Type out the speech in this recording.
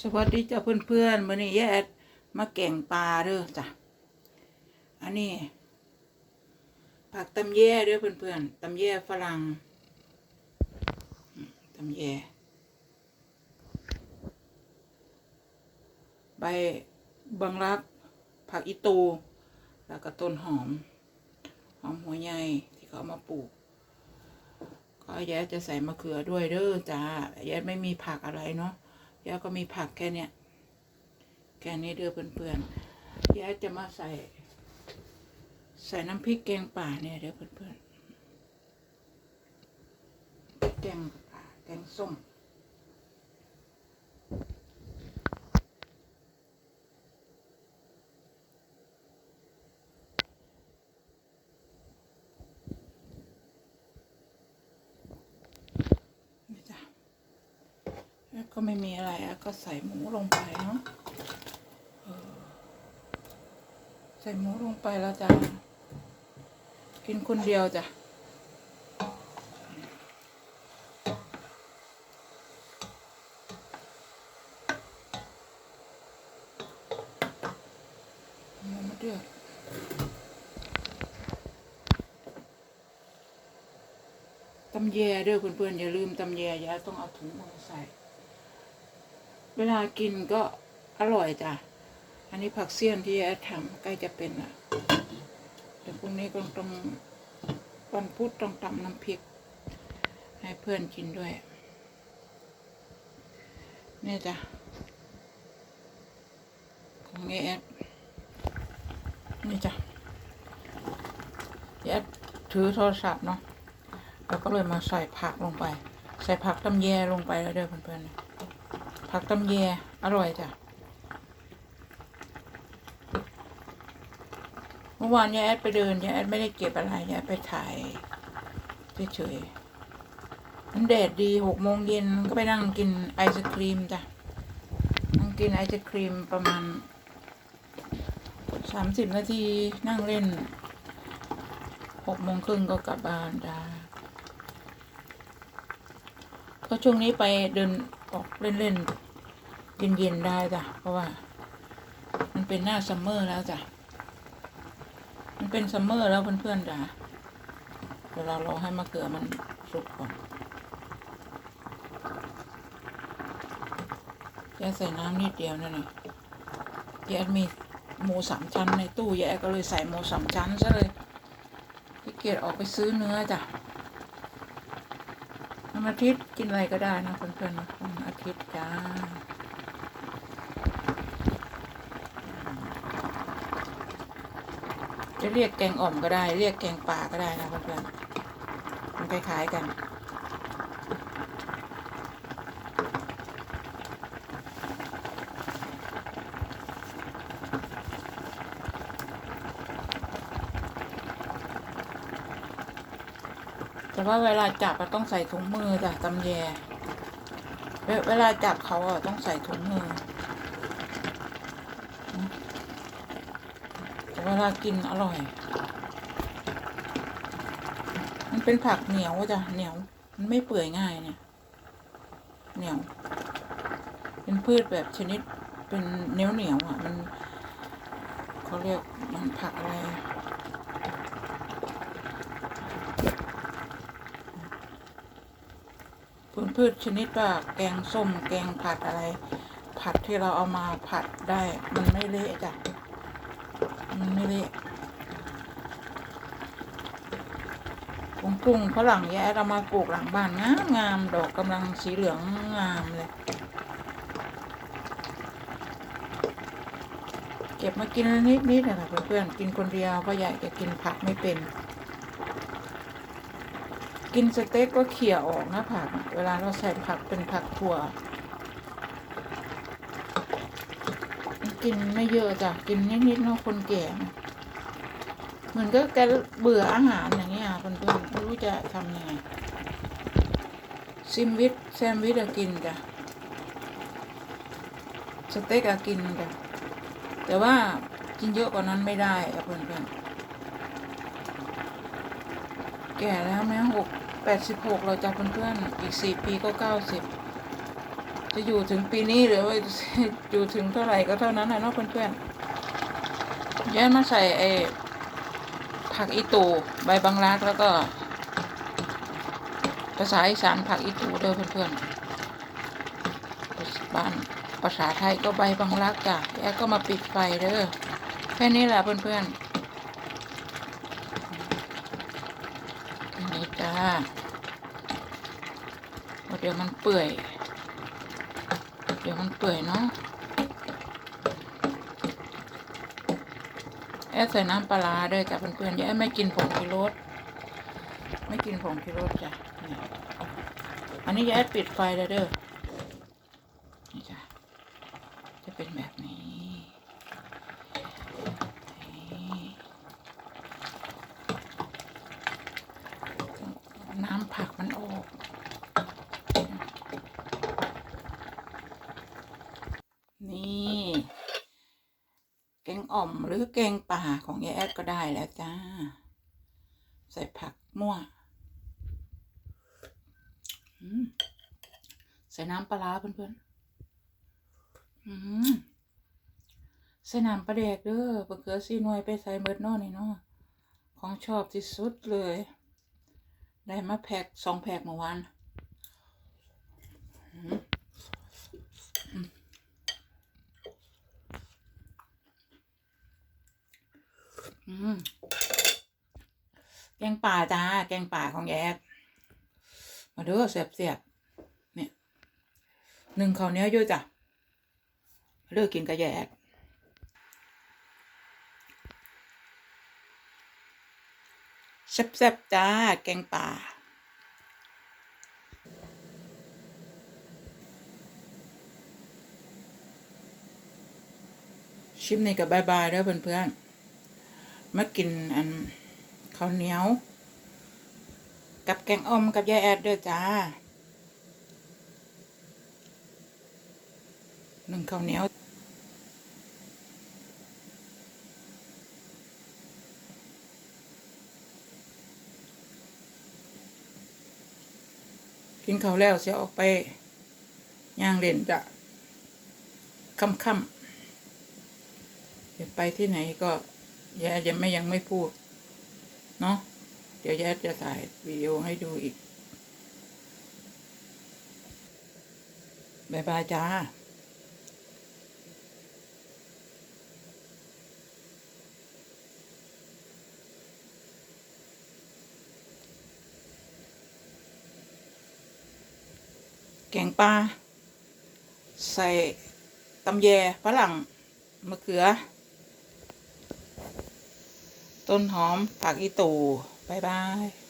สวัสดีจ้าเพื่อนๆวันนี้แยดมาแก่งปลาเด้อจ้ะ อันนี้ผักตำแย่เด้อเพื่อนๆตำแย่ฝรั่งตำแย่ใบบังรัก ผักอีตู แล้วก็ต้นหอม หอมหัวใหญ่ที่เขาเอามาปลูกก็แย่จะใส่มะเขือด้วยเด้อจ้าแย่ไม่มีผักอะไรเนาะ ยายก็มีผักแค่เนี้ยแค่นี้เด้อเพื่อนๆยายจะมาใส่ ใส่น้ำพริกแกงป่าเนี่ยเด้อเพื่อนๆแกงป่าแกงส้มนี่จ้ะ แล้ว ก็ไม่มีอะไรอะก็ใส่หมูลงไปเนาะใส่หมูลงไปแล้วจ้ะกินคนเดียวจ้ะหมูมาเดือดตำแยเด้อเพื่อนๆอย่าลืมตำแยอย่าต้องเอาถุงมือใส่ เวลากินก็อร่อยจ้ะ อันนี้ผักเสี้ยนที่แอดทำใกล้จะเป็นละเดี๋ยวพรุ่งนี้ก็ต้องวันพุธต้องตำน้ำพริก ให้เพื่อนกินด้วย นี่จ้ะ ของแอดนี่จ้ะแอดถือโทรศัพท์เนาะแล้วก็เลยมาใส่ผักลงไป ใส่ผักตำแยลงไปแล้วเด้อเพื่อนๆ ผักตำแยอร่อยจ้ะ เมื่อวานยายแอดไปเดินยายแอดไม่ได้เก็บอะไรยายแอดไปถ่ายเฉยๆมันแดดดีหกโมงเย็นก็ไปนั่งกินไอศครีมจ้ะ นั่งกินไอศครีมประมาณสามสิบนาทีนั่งเล่นหกโมงครึ่งก็กลับบ้านจ้าก็ช่วงนี้ไปเดินออกเล่นๆ เย็นๆได้จ้ะ เพราะว่า มันเป็นหน้าซัมเมอร์แล้วจ้ะ มันเป็นซัมเมอร์แล้วเพื่อนๆจ้ะเดี๋ยวเรารอให้มะเขือมันสุกก่อนแกใส่น้ำนิดเดียวนั่นเองแกมีหมูสามชั้นในตู้แยก็เลยใส่หมูสามชั้นซะเลยพี่เกียจออกไปซื้อเนื้อจ้ะวันอาทิตย์กินอะไรก็ได้นะเพื่อนๆนะวันอาทิตย์จ้า จะเรียกแกงอ่อมก็ได้ เรียกแกงป่าก็ได้นะเพื่อนๆมันคล้ายๆกันแต่ว่าเวลาจับอะต้องใส่ถุงมือจ้ะตำแย เวเวลาจับเขาอะต้องใส่ถุงมือแต่ เวลากินอร่อย มันเป็นผักเหนียวจ้ะเหนียว มันไม่เปื่อยง่ายเนี่ย เหนียว เป็นพืชแบบชนิดเป็นเหนียวเหนียวอะ มันเขาเรียกมันผักอะไรพืชพืชชนิดว่าแกงส้ม แกงผัดอะไร ผัดที่เราเอามาผัดได้ มันไม่เละจ้ะ มันไม่เละกุ้งกุ้งฝรั่งแย่เรามาปลูกหลังบ้านงามงามดอกกำลังสีเหลืองงามเลย เก็บมากินนิดนิดๆนะเพื่อนๆกินคนเดียวเพราะอยากจะกินผักไม่เป็น กินสเต็กก็เขี่ยออกนะผัก เวลาเราใส่ผักเป็นผักถั่ว กินไม่เยอะจ้ะกินนิดๆเนาะคนแก่เหมือนก็แกเบื่ออาหารอย่างเงี้ยเพื่อนๆไม่รู้จะทำยังไงซิมวิทแซมวิทอะกินจ้ะสเต็กอะกินจ้ะแต่ว่ากินเยอะกว่านั้นไม่ได้อะเพื่อนๆแก่แล้วแม้หกแปดสิบหกเราจะเพื่อนๆอีกสี่ปีก็เก้าสิบ จะอยู่ถึงปีนี้หรือว่าอยู่ถึงเท่าไหร่ก็เท่านั้นนะเนาะเพื่อนๆยันมาใส่ไอ้ผักอีตูใบบังรักแล้วก็ ภาษาอีสานผักอีตูเด้อเพื่อนๆบ้านภาษาไทยก็ใบบังรักจ้ะแยกก็มาปิดไฟเด้อแค่นี้แหละเพื่อนๆแค่นี้จ้าเดี๋ยวมันเปื่อย เดี๋ยวมันเปื่อยเนาะแอดใส่น้ำปลาด้วยจ้ะเพื่อนๆอย่าแอดไม่กินผงชูรสไม่กินผงชูรสจ้ะอันนี้อย่าแอดปิดไฟแล้วเด้อนี่จ้ะจะเป็นแบบนี้น้ำผักมันออก นี่ แกง อ่อมหรือแกงป่าของยายแอดก็ได้แล้วจ้า ใส่ผักมั่วใส่น้ำปลาเพื่อนๆใส่น้ำปลาแดกเด้อปลาเกลือซีนวยไปใส่เมิดนอนี่เนาะของชอบที่สุดเลย ได้มาแพ็คสองแพ็คเมื่อวานอืม อืม แกงป่าจ้า แกงป่าของแยกมาเด้อเสียบเสียบเนี่ยหนึ่งข้าวเนียวอยู่จ้ะมาเลือกกินกับแยกแซ่บๆจ้า แกงป่าชิมนี่กับบายบายเด้อเพื่อนๆ มากินอันข้าวเหนียว กับแกงอ่อมกับยายแอดเด้อจ้าหนึ่งข้าวเหนียวกินข้าวแล้วเสียออกไปย่างเล่นจะค่ำๆเดี๋ยวไปที่ไหนก็ แย่ยังไม่ยังไม่พูด เนาะเดี๋ยวแย่จะถ่ายวิดีโอให้ดูอีกบายบายจ้าแกงปลาใส่ตำแยฝรั่งมะเขือ ต้นหอมผักอีตูบายบาย